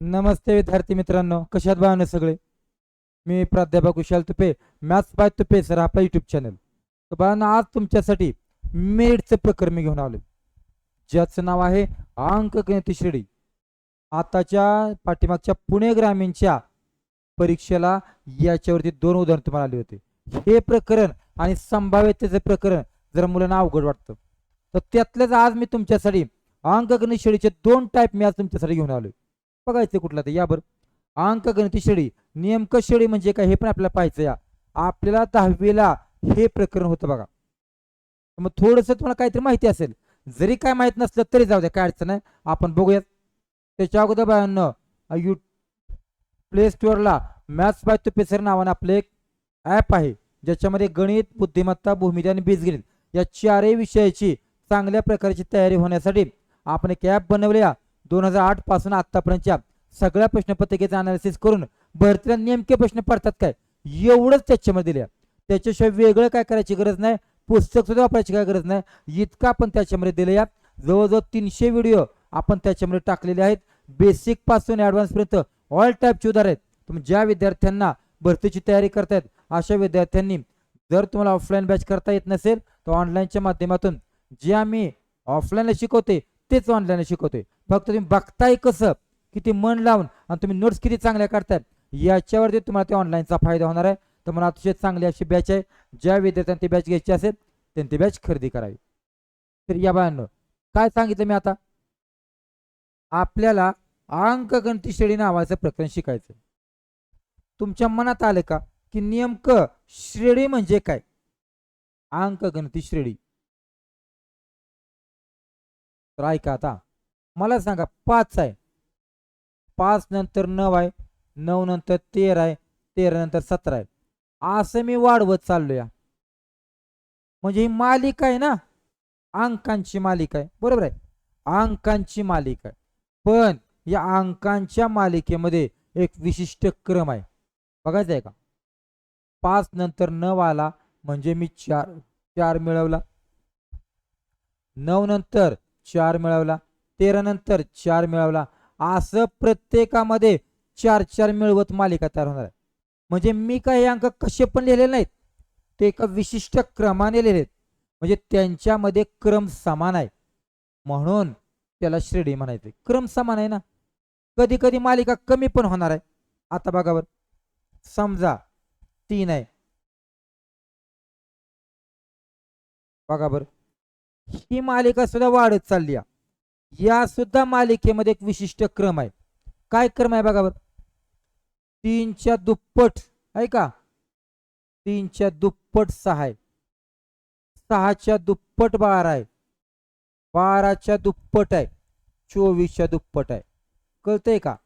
नमस्ते विद्यार्थी मित्रांनो कशात बाळानो सगळे? मी प्राध्यापक Kushal Tupe maths by Tupe sir आपला युट्यूब चॅनल तर बाळांनो आज तुमच्यासाठी मेडचं प्रकरण मी घेऊन आलो ज्याचं नाव आहे अंकगणित श्रेणी. आताच्या पाठीमागच्या पुणे ग्रामीणच्या परीक्षेला याच्यावरती दोन उदाहरण तुम्हाला आले होते. हे प्रकरण आणि संभाव्यतेचं प्रकरण जर मुलांना अवघड वाटतं. तर त्यातल्याच आज मी तुमच्यासाठी अंकगणित श्रेणीचे दोन टाईप मी आज तुमच्यासाठी घेऊन आलोय. बघायचं कुठला ते यावर अंक गणिती शेळी नेमकं शेळी म्हणजे काय हे पण आपल्याला पाहायचं या. आपल्याला दहावीला हे प्रकरण होतं बघा. मग थोडंसं तुम्हाला काहीतरी माहिती असेल. जरी काय माहीत नसलं तरी जाऊ द्या काय अडचण आहे आपण बघूयात. त्याच्या अगोदर बायांनो यू प्ले स्टोअरला मॅथ्स बाय तुपेसर नावानं आपलं एक ॲप आहे. ज्याच्यामध्ये गणित बुद्धिमत्ता भूमिती आणि बीजगणित या चारही विषयाची चांगल्या प्रकारची तयारी होण्यासाठी आपण एक ॲप बनवल्या दोन हजार आठपासून आतापर्यंतच्या सगळ्या प्रश्नपत्रिकेचं अनालिसिस करून भरतीला नेमके प्रश्न पडतात काय? एवढंच त्याच्यामध्ये दिल्या. त्याच्याशिवाय वेगळं काय करायची गरज नाही. पुस्तक सुद्धा वापरायची काय गरज नाही. इतका आपण त्याच्यामध्ये दिले या जवळजवळ तीनशे व्हिडिओ आपण त्याच्यामध्ये टाकलेले आहेत. बेसिकपासून ॲडव्हान्स पर्यंत ऑल टाईपचे उदार आहेत. तुम्ही ज्या विद्यार्थ्यांना भरतीची तयारी करतायत अशा विद्यार्थ्यांनी जर तुम्हाला ऑफलाईन बॅच करता येत नसेल तर ऑनलाईनच्या माध्यमातून जे आम्ही ऑफलाईनला शिकवते तेच ऑनलाईन शिकवतोय. फक्त तुम्ही बघताय कसं किती मन लावून आणि तुम्ही नोट्स किती चांगल्या काढतात याच्यावरती तुम्हाला ते ऑनलाईनचा फायदा होणार आहे. तर मला अतिशय चांगली अशी बॅच आहे. ज्या विद्यार्थ्यांनी ती बॅच घ्यायची असेल त्यांनी ती बॅच खरेदी करावी. तर या बायांनो काय सांगितलं मी आता? आपल्याला अंकगणिती श्रेणी नावाचं प्रकरण शिकायचं तुमच्या मनात आलं का की नेमकं श्रेणी म्हणजे काय? अंकगणिती श्रेणी. तर ऐका आता. मला सांगा पाच आहे. पाच नंतर नऊ आहे नऊ नंतर तेरा आहे तेरा नंतर सतरा आहे. असं मी वाढवत चाललोय. म्हणजे ही मालिका आहे ना अंकांची मालिका आहे. बरोबर आहे? अंकांची मालिका आहे. पण या अंकांच्या मालिकेमध्ये एक विशिष्ट क्रम आहे. बघायचं आहे का? पाच नंतर नऊ आला म्हणजे मी चार चार मिळवला. नऊ नंतर चार मिळवला. तेरा नंतर चार मिळवला. असं प्रत्येकामध्ये चार चार मिळवत मालिका तयार होणार आहे. म्हणजे मी काही अंक कसे पण लिहिलेले नाहीत ते एका विशिष्ट क्रमाने लिहिलेत. म्हणजे त्यांच्यामध्ये क्रम समान आहे. म्हणून त्याला श्रेणी म्हणायचे क्रम समान आहे ना? कधी कधी मालिका कमी पण होणार आहे. आता बघा बर. समजा तीन आहे. बघा बर. ही मालिका सुद्धा वाढत चालली आहे. या सुद्धा मालिकेमध्ये एक विशिष्ट क्रम आहे. काय क्रम आहे बघा बरं. तीनच्या दुप्पट आहे का? तीनच्या दुप्पट सहा आहे. सहाच्या दुप्पट बारा आहे. बाराच्या दुप्पट आहे. चोवीसच्या दुप्पट आहे. कळतंय का?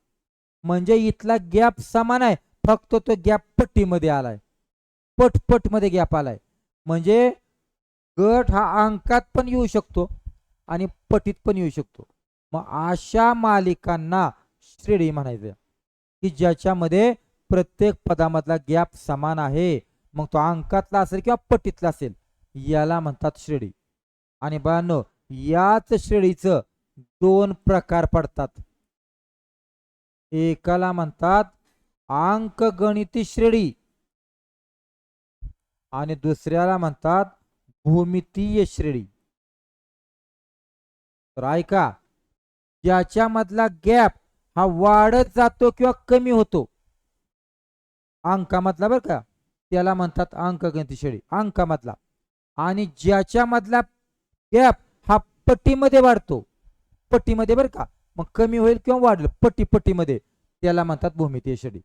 म्हणजे इथला गॅप समान आहे. फक्त तो गॅप पट्टीमध्ये आलाय. पटपटमध्ये गॅप आलाय. म्हणजे गट हा अंकात पण येऊ शकतो. आणि पटीत पण येऊ शकतो. मग अशा मालिकांना श्रेणी म्हणायचं की ज्याच्यामध्ये प्रत्येक पदामधला गॅप समान आहे मग तो अंकातला असेल किंवा पटीतला असेल याला म्हणतात श्रेणी आणि बाळांनो याच श्रेणीचं दोन प्रकार पडतात. एकाला म्हणतात अंकगणिती श्रेणी आणि दुसऱ्याला म्हणतात भूमितीय श्रेणी तर ऐका ज्याच्यामधला गॅप हा वाढत जातो किंवा कमी होतो? अंकामधला बरं का? त्याला म्हणतात अंकगणिती श्रेणी अंकामधला. आणि ज्याच्यामधला गॅप हा पट्टीमध्ये वाढतो. पट्टीमध्ये बरं का? मग कमी होईल किंवा वाढलं पट्टी पट्टीमध्ये त्याला म्हणतात भूमितीय शेडी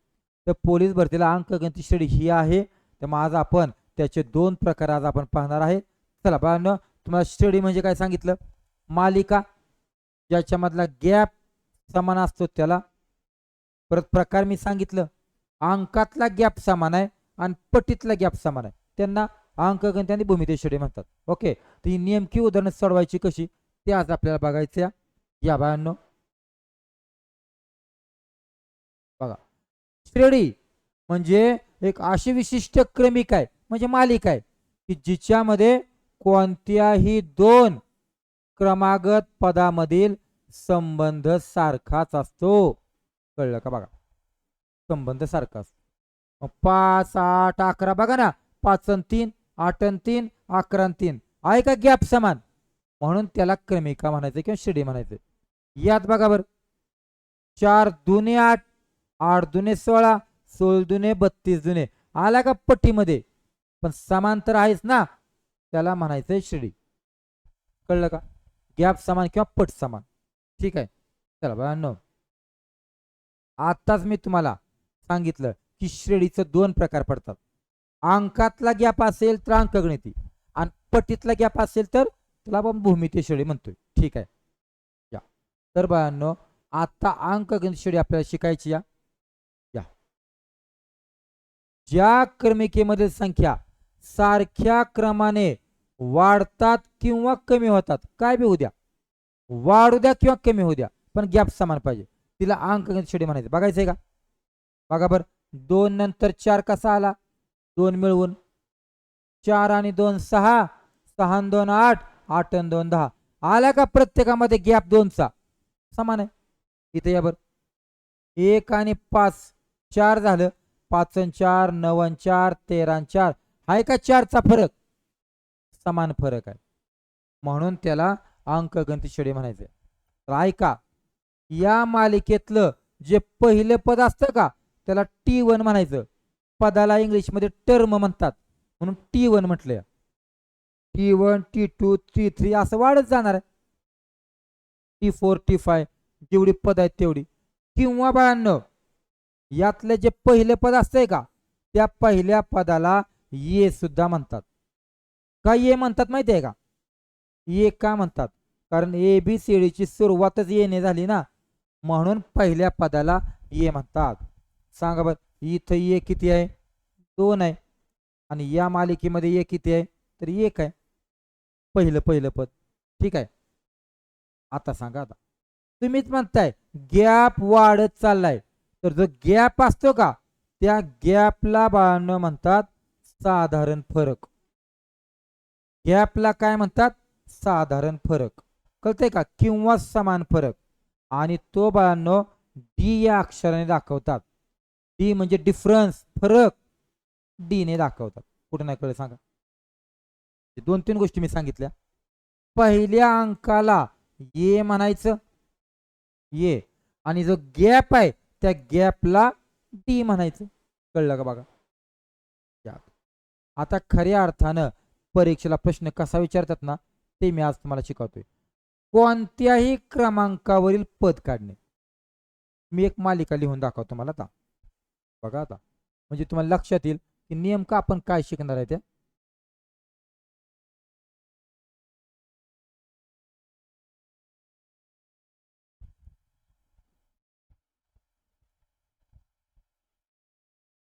तर पोलीस भरतीला अंकगणती शेडी ही आहे. तर मग आज आपण त्याचे दोन प्रकार आज आपण पाहणार आहे. चला बाळांना तुम्हाला श्रेणी म्हणजे काय सांगितलं? मालिका ज्याच्यामधला गॅप समान असतो त्याला. परत प्रकार मी सांगितलं अंकातला गॅप समान आहे आणि पटीतला गॅप समान आहे. त्यांना अंकगणित आणि भूमितेश्वरी म्हणतात. ओके? तर ही नेमकी उदाहरणं सोडवायची कशी? ते आज आपल्याला बघायचं या या बाळांनो. बघा. श्रेणी म्हणजे एक अशी विशिष्ट क्रमिक आहे म्हणजे मालिका आहे की जिच्यामध्ये कोणत्याही दोन क्रमागत पदामधील संबंध सारखाच असतो. कळलं का बघा? संबंध सारखा असतो. मग पाच आठ अकरा बघा ना. पाच तीन आठ तीन अकरा तीन. आहे का गॅप समान? म्हणून त्याला क्रमिका म्हणायचं किंवा शिडी म्हणायचं. यात बघा बरं. चार दुने आठ आठ दुने सोळा सोळ दुने बत्तीस दुने. आला का पट्टीमध्ये? पण समांतर आहेच ना. त्याला म्हणायचंय शिडी कळलं का? गॅप समान किंवा पट समान. ठीक आहे? चला बाळांनो. आताच मी तुम्हाला सांगितलं की श्रेणीचं दोन प्रकार पडतात. अंकातला गॅप असेल तर अंकगणिती आणि पटीतला गॅप असेल तर त्याला आपण भूमिती श्रेणी म्हणतोय. ठीक आहे? या. तर बाळांनो आता अंकगणित श्रेणी आपल्याला शिकायची या. या. ज्या क्रमिकेमधील संख्या सारख्या क्रमाने वाढतात किंवा कमी होतात. काय बी होऊ द्या. वाढू द्या किंवा कमी होऊ द्या पण गॅप समान पाहिजे. तिला अंक शेडी म्हणायचं. बघायचंय का? बघा बर. दोन नंतर चार कसा आला? दोन मिळवून चार आणि दोन सहा. सहा दोन आठ. आठ आणि दोन दहा. आला का प्रत्येकामध्ये गॅप दोनचा? समान आहे. इथे या बर. एक आणि पाच. चार झालं. पाच चार नवन चार तेरा चार. आहे का चारचा फरक? समान फरक आहे. म्हणून त्याला अंकगणित श्रेणी म्हणायचं. तर ऐका या मालिकेतलं जे पहिलं पद असतं का त्याला टी वन म्हणायचं. पदाला इंग्लिशमध्ये टर्म म्हणतात. म्हणून टी वन म्हटलंय. T one T two T three असं वाढत जाणार आहे. टी फोर टी फाय जेवढी पद आहेत तेवढी. किंवा बाळांनो यातलं जे पहिले पद असतंय का त्या पहिल्या पदाला ये सुद्धा म्हणतात. का ये म्हणतात माहिती आहे का? ये का म्हणतात? कारण ए बी सी डीची सुरुवातच येणे झाली ना. म्हणून पहिल्या पदाला ये म्हणतात. सांगा बर इथं ये किती आहे? दोन आहे. आणि या मालिकेमध्ये ये किती आहे? तर एक आहे. पहिलं पहिलं पद. ठीक आहे? आता सांगा आता. तुम्हीच म्हणताय गॅप वाढत चाललाय. तर जो गॅप असतो का त्या गॅपला बाळांना म्हणतात साधारण फरक. गॅपला काय म्हणतात? साधारण फरक. कळतंय का? किंवा समान फरक. आणि तो बाळांनो डी या अक्षराने दाखवतात. डी म्हणजे डिफरन्स फरक. डी ने दाखवतात. कुठे नाही कळलं सांगा. दोन तीन गोष्टी मी सांगितल्या. पहिल्या अंकाला ये म्हणायचं. ये आणि जो गॅप आहे त्या गॅपला डी म्हणायचं. कळलं का बघा? आता खऱ्या अर्थानं परीक्षेला प्रश्न कसा विचारतात ना ते मी आज तुम्हाला शिकवतोय. कोणत्याही क्रमांकावरील पद काढणे. मी एक मालिका लिहून दाखवतो मला आता. बघा आता. म्हणजे तुम्हाला लक्षात येईल की नेमकं आपण काय शिकणार आहे ते.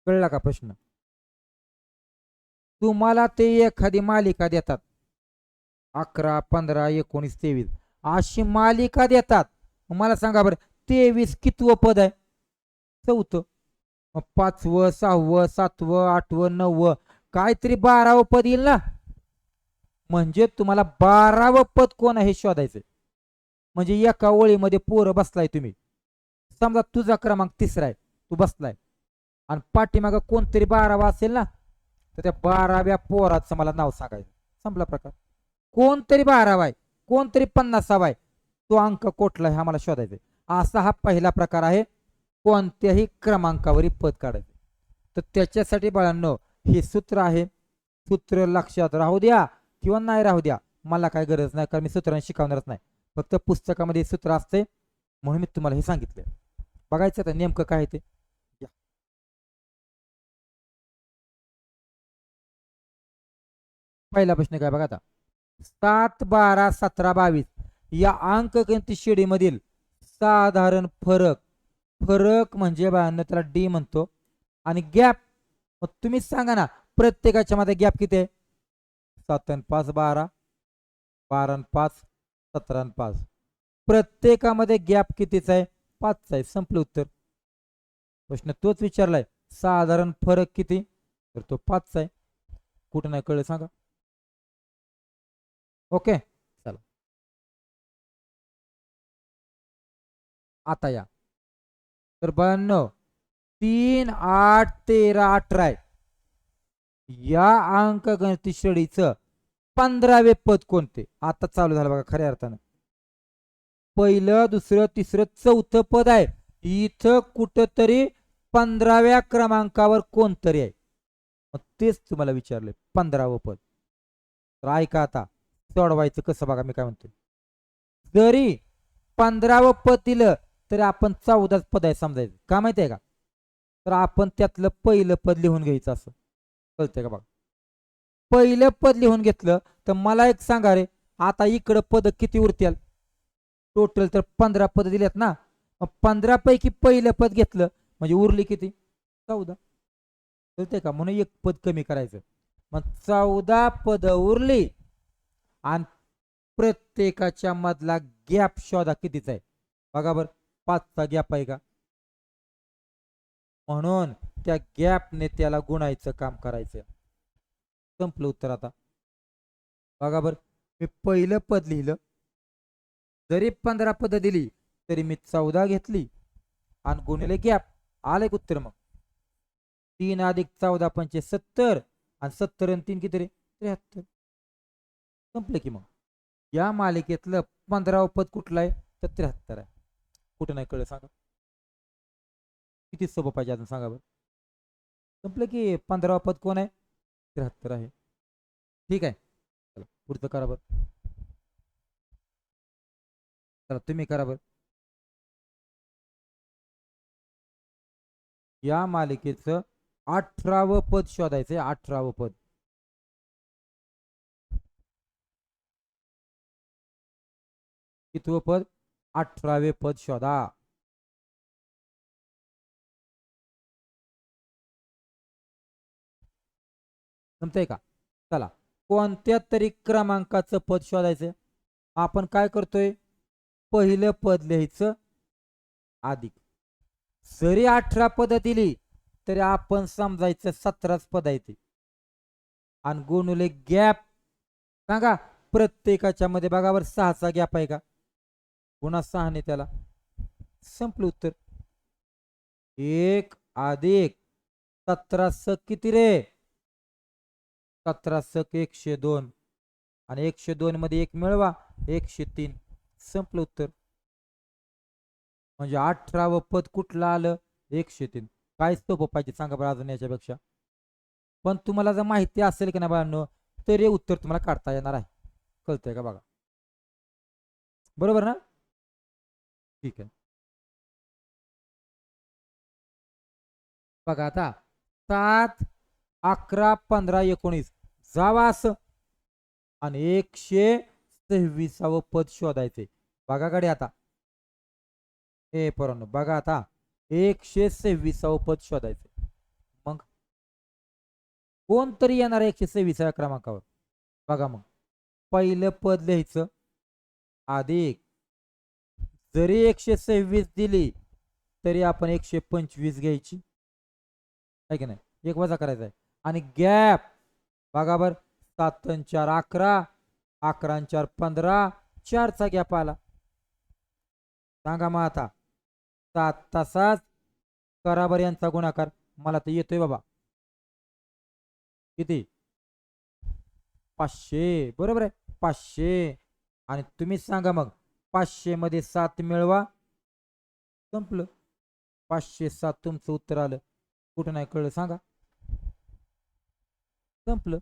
कळला का प्रश्न? तुम्हाला ते एखादी मालिका देतात. अकरा पंधरा एकोणीस तेवीस. अशी मालिका देतात. मला सांगा बरं तेवीस कितवं पद आहे? चौथं. पाचवं सहावं सातवं आठवं नववं. काहीतरी बारावं पद येईल ना? म्हणजे तुम्हाला बारावं पद कोण आहे हे शोधायचं म्हणजे एका ओळीमध्ये पोरं बसलाय तुम्ही. समजा तुझा क्रमांक तिसरा आहे. तू बसलाय. आणि पाठीमागं कोणतरी बारावा असेल ना? तर त्या बाराव्या पोराचं मला नाव सांगायचं. संपला प्रकार. कोणतरी बारावा आहे कोणतरी पन्नासावा आहे. तो अंक कुठला हा मला शोधायचा आहे. असा हा पहिला प्रकार आहे. कोणत्याही क्रमांकावरील पद काढायचे. तर त्याच्यासाठी बाळांनो हे सूत्र आहे. सूत्र लक्षात राहू द्या किंवा नाही राहू द्या. मला काय गरज नाही कारण मी सूत्रांनी शिकवणारच नाही. फक्त पुस्तकामध्ये सूत्र असते म्हणून मी तुम्हाला हे सांगितलं बघायचं आता नेमकं काय आहे ते. पहिला प्रश्न काय बघा आता. सात बारा सतरा बावीस या अंकगणित श्रेणीमधील साधारण फरक फरक म्हणजे बाळांनो त्याला डी म्हणतो. आणि गॅप मग तुम्हीच सांगा ना प्रत्येकाच्या मध्ये गॅप किती आहे? सात आणि पाच बारा बारा आणि पाच सतरा आणि पाच. प्रत्येकामध्ये गॅप कितीचा आहे? पाचचा आहे. संपलं उत्तर. प्रश्न तोच विचारलाय. साधारण फरक किती? तर तो पाचचा आहे. कुठं नाही कळलं सांगा. ओके? चला. आता या. तर ब्याण्णव तीन आठ तेरा अठरा आहे. या अंकगणित श्रेणीचं पंधरावे पद कोणते? आता चालू झालं बघा खऱ्या अर्थानं. पहिलं दुसरं तिसरं चौथं पद आहे. इथं कुठंतरी पंधराव्या क्रमांकावर कोणतरी आहे. मग तेच तुम्हाला विचारले पंधरावं पद. तर ऐका आता. सोडवायचं कसं बघा मी काय म्हणतोय? जरी पंधरावं पद दिलं तरी आपण चौदाच पद आहे समजायचं. का माहिती आहे का? तर आपण त्यातलं पहिलं पद लिहून घ्यायचं असं. कळतंय का बघा? पहिलं पद लिहून घेतलं तर मला एक सांगा रे आता इकडं पद किती उरतील टोटल तर पंधरा पद दिलेत ना. मग पंधरा पैकी पहिलं पद घेतलं म्हणजे उरली किती? चौदा. कळतंय का? म्हणून एक पद कमी करायचं. मग चौदा पद उरली आणि प्रत्येकाच्या मधला गॅप शोधा कितीचा आहे? बघा बरं पाचचा गॅप आहे का? म्हणून त्या गॅपने त्याला गुणायचं काम करायचं. संपलं उत्तर आता. बघा बरं मी पहिलं पद लिहिलं. जरी पंधरा पद दिली तरी मी चौदा घेतली आणि गुणिले गॅप. आले उत्तर मग? तीन अधिक चौदा पंचे सत्तर आणि सत्तर आणि तीन किती त्र्याहत्तर. संपलं की मग. या मालिकेतलं पंधरावं पद कुठलं आहे? तर त्र्याहत्तर आहे. कुठं नाही कळलं सांगा. किती सोपं पाहिजे अजून सांगा बरं. संपलं की पंधरावं पद कोण आहे? त्र्याहत्तर आहे. ठीक आहे. चला पुढचं करा बरं. चला तुम्ही करा बरं. या मालिकेचं अठरावं पद शोधायचंय अठरावं पद. कितवं पद अठरावे पद शोधा। जमतंय का? चला कोणत्या तरी क्रमांकाचं पद शोधायचं? आपण काय करतोय? पहिलं पद लिहायचं अधिक जरी अठरा पद दिली तरी आपण समजायचं सतराच पद आहे ते आणि गुणुले गॅप सांगा प्रत्येकाच्या मध्ये बघावर सहाचा गॅप आहे का? पुन्हा सहाने त्याला. संपलं उत्तर. एक अधिक सतरा स किती रे? सतरा सक एकशे दोन. आणि एकशे दोन मध्ये एक मिळवा एकशे तीन. संपलं उत्तर. म्हणजे अठरावं पद कुठलं आलं? एकशे तीन. काय सोपं पाहिजे सांगा बरं अजून याच्यापेक्षा. पण तुम्हाला जर माहिती असेल की नाही बाळांनो तर हे उत्तर तुम्हाला काढता येणार आहे. कळतंय का बघा? बरोबर ना? ठीक आहे. बघा आता सात अकरा पंधरा एकोणीस. जावा असं. आणि एकशे सव्वीसावं पद शोधायचे बघा कडे आता. हे पोरांनो बघा आता. एकशे सव्वीसावं पद शोधायचे मग? कोणतरी येणार एकशे सव्वीसाव्या क्रमांकावर? बघा मग. पहिलं पद लिहायचं. अधिक जरी एकशे सव्वीस दिली तरी आपण एकशे पंचवीस घ्यायची. आहे की नाही? एक वजा करायचा आहे. आणि गॅप बघा बर सात चार अकरा अकरा चार पंधरा चारचा गॅप आला. सांगा मग आता सात तासात कराबर यांचा गुणाकार. मला तर येतोय बाबा. किती? पाचशे बरोबर आहे. पाचशे. आणि तुम्हीच सांगा मग पाचशे मध्ये सात मिळवा. संपलं. पाचशे सात तुमचं उत्तर आलं. कुठं नाही कळलं सांगा. संपलं.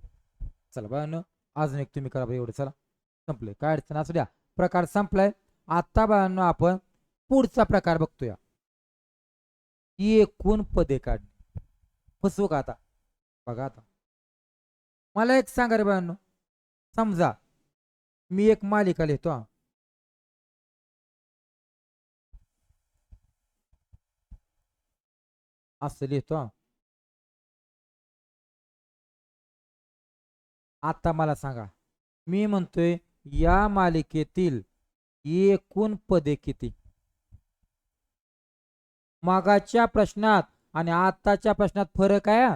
चला बाळांनो अजून एक तुम्ही करा एवढं चला. संपलं. काय अडचण असू द्या. प्रकार संपलाय. आता बाळांनो आपण पुढचा प्रकार बघतोया. एकूण पदे काढणे. फसवू का आता? बघा आता. मला एक सांगा रे बाळांनो समजा. मी एक मालिका लिहितो असं लिहितो. आता मला सांगा मी म्हणतोय या मालिकेतील एकूण पदे किती? मागाच्या प्रश्नात आणि आताच्या प्रश्नात फरक आहे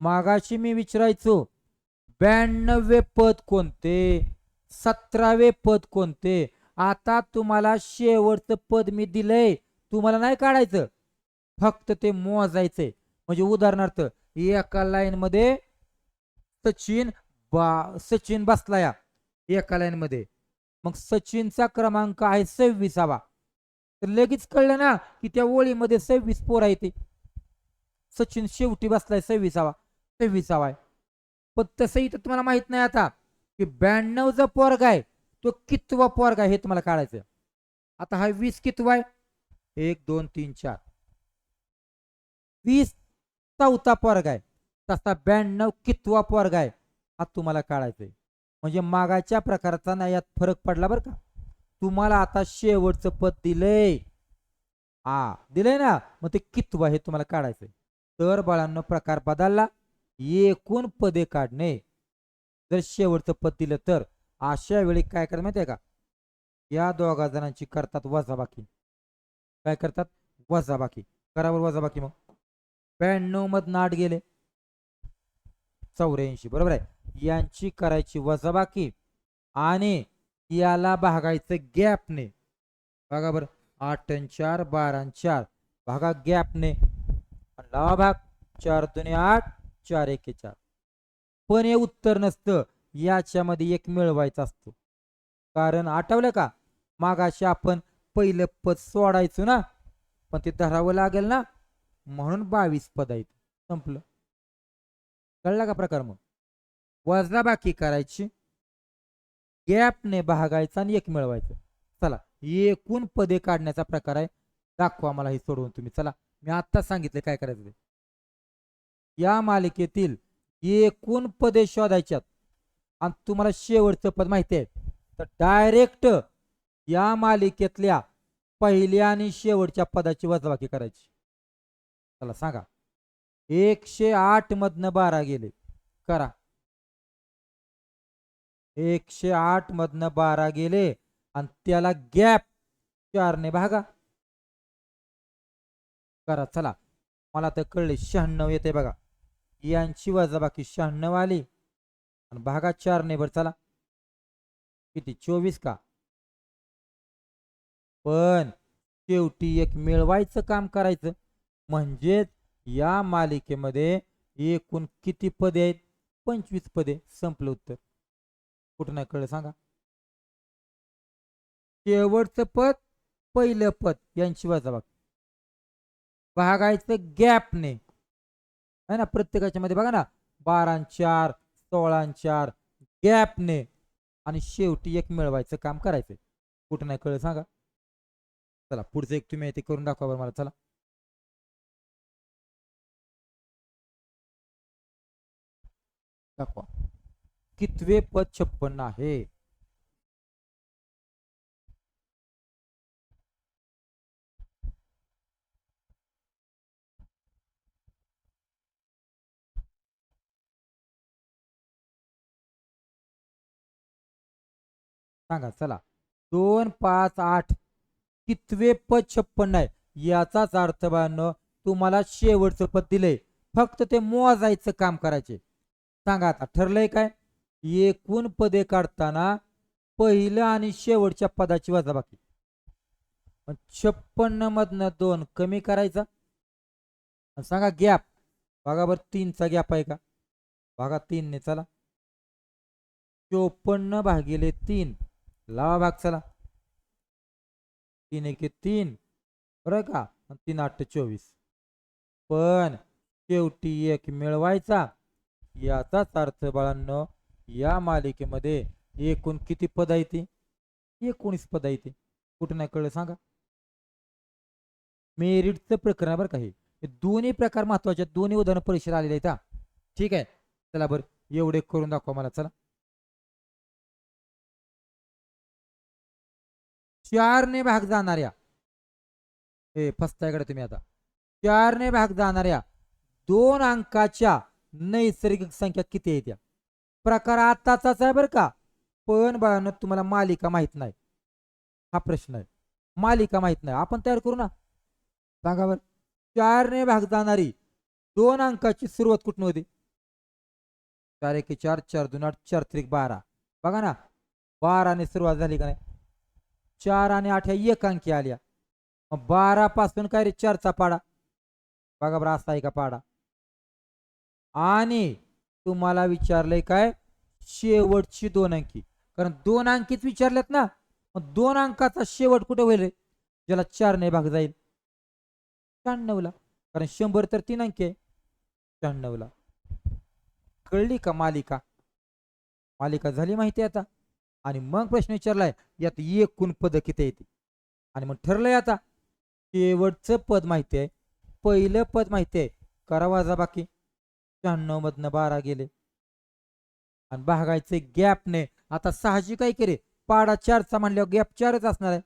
मागाशी मी विचारायचो ब्याण्णवे पद कोणते? सतरावे पद कोणते? आता तुम्हाला शेवटचं पद मी दिलंय तुम्हाला नाही काढायचं. फक्त ते मोजायचंय. म्हणजे उदाहरणार्थ एका लाईन मध्ये सचिन बा सचिन बसलाया. एका लाईन मध्ये मग सचिनचा क्रमांक आहे सव्वीसावा. तर लगेच कळलं ना की त्या ओळीमध्ये सव्वीस पोर आहे ते. सचिन शेवटी बसलाय सव्वीसावा. सव्वीसावा आहे. पण तसंही इथं तुम्हाला माहीत नाही आता की जो पॉर्ग आहे तो कितवा पोरग आहे हे तुम्हाला काढायचं आता हा वीस कितवा आहे? एक दोन तीन चार. वीस चौथा पर्ग आहे. तसा ब्याण्णव कितवा पर्ग आहे हा तुम्हाला काढायचा आहे म्हणजे मागाच्या प्रकारचा ना यात फरक पडला बरं का. तुम्हाला आता शेवटचं पद दिलंय. हा दिलंय ना. मग ते कितवा हे तुम्हाला काढायचंय. तर बाळांनो प्रकार बदलला. एकूण पदे काढणे. जर शेवटचं पद दिलं तर अशा वेळी काय करायचं माहितीये का? या दोघा जणांची करतात वजाबाकी. काय करतात? वजाबाकी. करावर वजाबाकी मग. ब्याण्णव मधनं आठ गेले. चौऱ्याऐंशी बरोबर आहे. यांची करायची वजाबाकी आणि याला भागायचं गॅपने. बघा बरं आठ चार बारा चार. भागा गॅपने. लावा भाग. चार दोन्ही आठ चार एके चार. पण हे उत्तर नसतं. याच्यामध्ये एक मिळवायचा असतो. कारण आठवलं का? मागाशी आपण पहिलं पद सोडायचो ना? पण ते धरावं लागेल ना? म्हणून बावीस पद आहेत. संपलं. कळला का प्रकार मग? वजाबाकी करायची. गॅपने भागायचा आणि एक मिळवायचं. चला एकूण पदे काढण्याचा प्रकार आहे. दाखवा मला हे सोडवून तुम्ही. चला मी आत्ताच सांगितले काय करायचं ते. या मालिकेतील एकूण पदे शोधायच्यात. आणि तुम्हाला शेवटचं पद माहिती आहे. तर डायरेक्ट या मालिकेतल्या पहिल्या आणि शेवटच्या पदाची वजाबाकी करायची. चला सांगा. एकशे आठ मधनं बारा गेले. करा. एकशे आठ मधनं बारा गेले आणि त्याला गॅप चारने भागा. करा चला. मला तर कळले शहाण्णव येते बघा. यांची वजाबाकी शहाण्णव आली. आणि भागा चारने बर चला. किती? चोवीस का? पण शेवटी एक मिळवायचं काम करायचं. म्हणजेच या मालिकेमध्ये एकूण किती पदे आहेत? पंचवीस पदे संपलं उत्तर. कुठं नाही कळलं सांगा. शेवटचं पद पहिलं पद यांची वजाबाकी. भागायचं गॅपने. आहे ना? प्रत्येकाच्या मध्ये बघा ना. बारा चार सोळा चार गॅपने. आणि शेवटी एक मिळवायचं काम करायचं कुठं नाही कळलं सांगा. चला पुढचं एक तुम्ही ते करून दाखवा बरं मला. चला. दाखवा. कितवे पद छप्पन्न आहे? सांगा चला. दोन पाच आठ. कितवे पद छप्पन्न आहे? याचाच अर्थ बाळांनो तुम्हाला शेवटचं पद दिलंय. फक्त ते मोजायचं काम करायचे. सांगा आता ठरलंय काय? एकूण पदे काढताना पहिलं आणि शेवटच्या पदाची वजाबाकी. पण छप्पन्न मधनं दोन कमी करायचा. सांगा गॅप. बघा बरं तीनचा गॅप आहे का? बघा तीनने चला. चोपन्न भागिले तीन. लावा भाग चला. तीन एके तीन. बरं का? तीन आठ चोवीस. पण शेवटी एक मिळवायचा. याचाच अर्थ बाळांनो या मालिकेमध्ये एकूण किती पद आहे ती एकोणीस पद आहे ती कुठं नाही कळलं सांगा. मेरिटचं प्रकरण आहे बरं का हे. दोन्ही प्रकार महत्त्वाचे दोन्ही उदाहरण परीक्षेला आलेले आहेत ठीक आहे. चला बरं. एवढे करून दाखवा मला. चला. चारने भाग जाणाऱ्या. हे फसतायकडे तुम्ही आता. चारने भाग जाणाऱ्या दोन अंकाच्या नैसर्गिक संख्या किती आहे त्या? प्रकार आताचाच आहे बरं का. पण बाळानं तुम्हाला मालिका माहीत नाही. हा प्रश्न आहे. मालिका माहीत नाही. आपण तयार करू ना. सांगा बरं. चारने भाग जाणारी दोन अंकाची सुरुवात कुठून होती? चार एक चार चार दोन आठ चार त्रिक बारा. बघा ना. बाराने सुरुवात झाली का नाही? चार आणि आठ ह्या एक अंकी आल्या. मग बारा पासून काय रे? चारचा पाडा. बघा बरं असा आहे का पाडा? आणि तुम्हाला विचारलंय काय? शेवटची दोन अंकी. कारण दोन अंकीच विचारलेत ना मग दोन अंकाचा शेवट कुठे होईल रे? ज्याला चारने भाग जाईल. शहाण्णवला. कारण शंभर तर तीन अंकी आहे. शहाण्णवला. कळली का मालिका? मालिका झाली माहिती आता. आणि मग प्रश्न विचारलाय यात एकूण पद किती येते आणि मग ठरलंय आता. शेवटचं पद माहिती आहे. पहिलं पद माहिती आहे. करा वाजा बाकी. शहाण्णव मधनं बारा गेले. आणि बागायचे गॅपने. आता सहाशे काय केले? पाडा चारचा म्हणल्यावर गॅप चारच असणार आहे.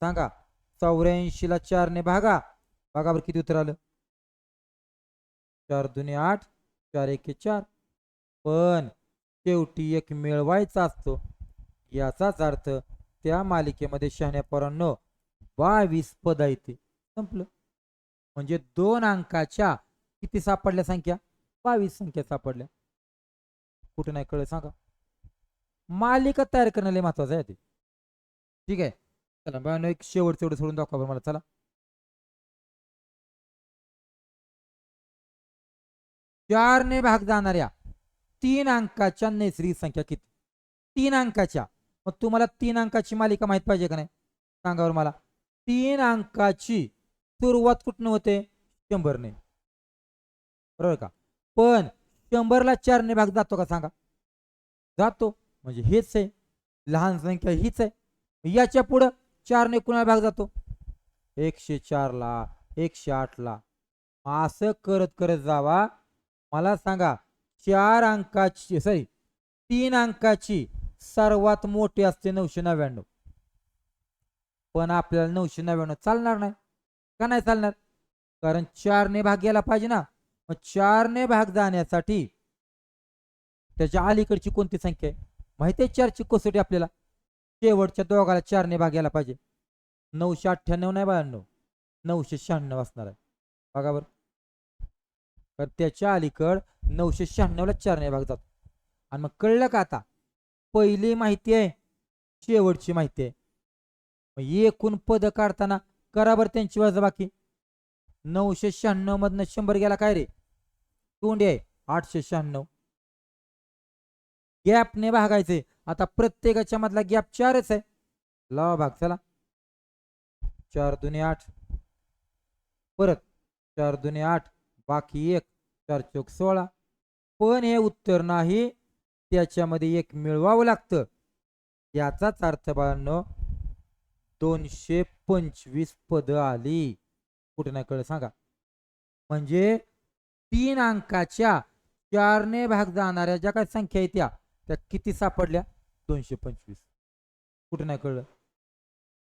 सांगा चौऱ्याऐंशी ला चारने भागा. भागावर बरं किती उत्तर आलं. चार दुने आठ चार एके चार. पण शेवटी एक मिळवायचा असतो. याचाच अर्थ त्या मालिकेमध्ये शहाण्या पोरांनो बावीस पद आहे ते संपलं. म्हणजे दोन अंकाच्या किती सापडल्या संख्या? बावीस संख्या सापडल्या. कुठे नाही कळलं सांगा. मालिका तयार करण्याला महत्वाचं आहे ते. ठीक आहे? चला बघा एक शेवटचं एवढं सोडून दाखवा बरं मला. चला. चारने भाग जाणाऱ्या तीन अंकाच्या नैसर्गिक संख्या किती? तीन अंकाच्या. मग तुम्हाला तीन अंकाची मालिका माहीत पाहिजे का नाही? सांगा मला. तीन अंकाची सुरुवात कुठनं होते? शंभरने. बरोबर का? पण शंभरला चारने भाग जातो का सांगा? जातो. म्हणजे हेच आहे. लहान संख्या हीच आहे. याच्या पुढं चारने कुणाला भाग जातो? एकशे चारला एकशे आठला. असं करत करत जावा. मला सांगा चार अंकाची सॉरी तीन अंकाची सर्वात मोठी असते नऊशे नव्याण्णव. पण आपल्याला नऊशे नव्याण्णव चालणार नाही. का नाही चालणार? कारण चारने भाग गेला पाहिजे ना. मग चारने भाग जाण्यासाठी त्याच्या अलीकडची कोणती संख्या आहे? माहिती आहे चारची कसोटी आपल्याला? शेवटच्या दोघाला चारने भाग यायला पाहिजे. नऊशे अठ्ठ्याण्णव नाही ब्याण्णव नऊशे शहाण्णव असणार आहे. बघा बरं. तर त्याच्या अलीकड नऊशे शहाण्णवला चारने भाग जातो. आणि मग कळलं का आता? पहिली माहिती आहे शेवटची माहिती आहे. मग एकूण पद काढताना करा बरं त्यांची वजाबाकी. नऊशे शहाण्णव मधनं शंभर गेला काय रे? तोंडी आहे आठशे शहाण्णव. गॅपने भागायचे. आता प्रत्येकाच्या मधला गॅप चारच आहे. लावा भाग चला. चार दुने आठ. परत चार दुने आठ बाकी एक चार चौक सोळा. पण हे उत्तर नाही त्याच्यामध्ये एक मिळवावं लागतं. याचाच अर्थ बाळांनो दोनशे पंचवीस पद आली. कुठे नाही कळ सांगा. म्हणजे तीन अंकाच्या चारने भाग जाणाऱ्या ज्या काही संख्या आहेत त्या त्या किती सापडल्या? दोनशे पंचवीस. कुठे नाही कळलं.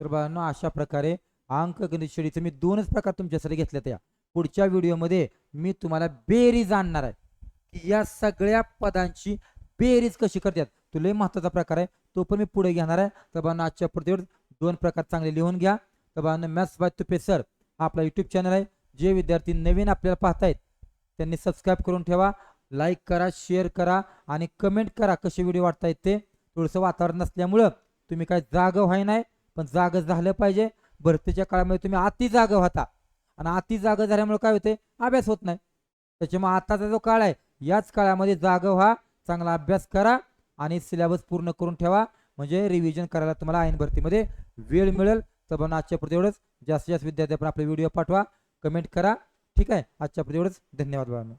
तर बाळांनो अशा प्रकारे अंक गणित मी दोनच प्रकार तुमच्यासाठी घेतले त्या पुढच्या व्हिडिओमध्ये मी तुम्हाला बेरीज आणणार आहे. की या सगळ्या पदांची बेरीज कशी करतात. तो लय महत्त्वाचा प्रकार आहे. तो पण मी पुढे घेणार आहे. तर बाळांनो आजच्या प्रतिवर दोन प्रकार चांगले लिहून घ्या. तर बाळांनो मॅथ्स बाय तुपे सर आपला युट्यूब चॅनल आहे. जे विद्यार्थी नवीन आपल्याला पाहतायत त्यांनी सबस्क्राईब करून ठेवा लाईक करा शेअर करा आणि कमेंट करा कसे व्हिडिओ वाटतायत ते. थोडंसं वातावरण नसल्यामुळं तुम्ही काय जागं व्हाय नाही पण जागं झालं पाहिजे. भरतीच्या काळामध्ये तुम्ही अति जागं होता आणि अति जागं झाल्यामुळे काय होते अभ्यास होत नाही. त्याच्यामुळे आताचा जो काळ आहे याच काळामध्ये जागं व्हा चांगला अभ्यास करा आणि सिलेबस पूर्ण करून ठेवा. म्हणजे रिव्हिजन करायला तुम्हाला ऐन भरतीमध्ये वेळ मिळेल. तर पण आजच्या पुरते एवढंच. जास्तीत जास्त विद्यार्थी आपण आपले व्हिडिओ पाठवा. कमेंट करा. ठीक आहे. आजच्या एवढंच. धन्यवाद बाळांनो.